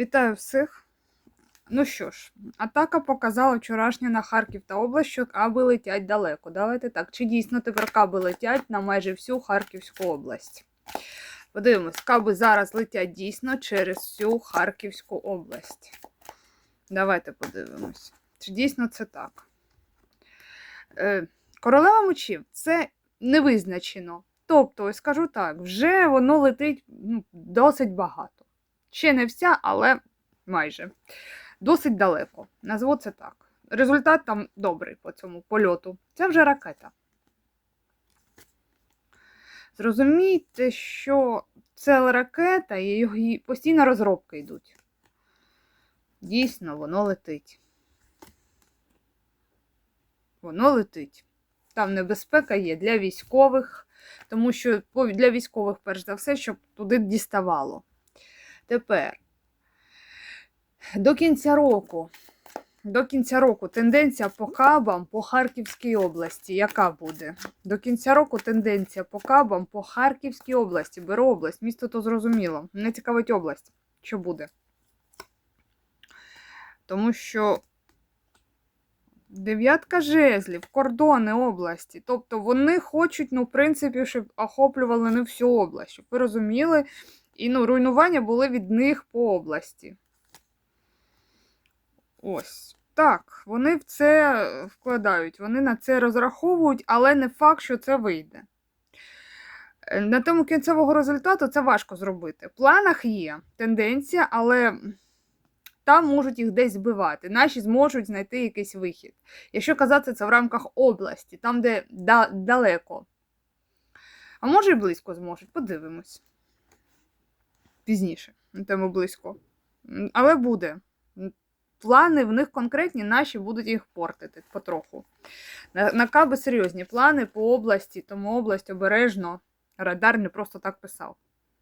Вітаю всіх. Ну що ж, атака показала вчорашня на Харків та область, що каби летять далеко. Давайте так. Чи дійсно тепер каби летять на майже всю Харківську область? Подивимось, каби зараз летять дійсно через всю Харківську область. Давайте подивимось. Чи дійсно це так? Е, королева мечів це не визначено. Тобто, скажу так, вже воно летить ну, досить багато. Ще не вся, але майже. Досить далеко. Назву це так. Результат там добрий по цьому польоту. Це вже ракета. Зрозумійте, що це ракета і її постійно розробки йдуть. Дійсно, воно летить. Воно летить. Там небезпека є для військових, тому що для військових, перш за все, щоб туди діставало. Тепер до кінця року. До кінця року тенденція по кабам по Харківській області. Яка буде? До кінця року тенденція по кабам по Харківській області. Беру область, місто то зрозуміло. Мене цікавить область. Що буде? Тому що дев'ятка жезлів, кордони області. Тобто вони хочуть, ну, в принципі, щоб охоплювали не всю область, щоб ви розуміли, і ну, руйнування були від них по області. Ось. Так, вони в це вкладають, вони на це розраховують, але не факт, що це вийде. Е, На тему кінцевого результату це важко зробити. В планах є тенденція, але там можуть їх десь збивати. Наші зможуть знайти якийсь вихід. Якщо казати це в рамках області, там, де да- далеко. А може і близько зможуть, подивимось. Пізніше, на тему близько. Але буде. Плани в них конкретні, наші будуть їх портити потроху. На, на каби серйозні плани по області, тому область обережно. Радар не просто так писав.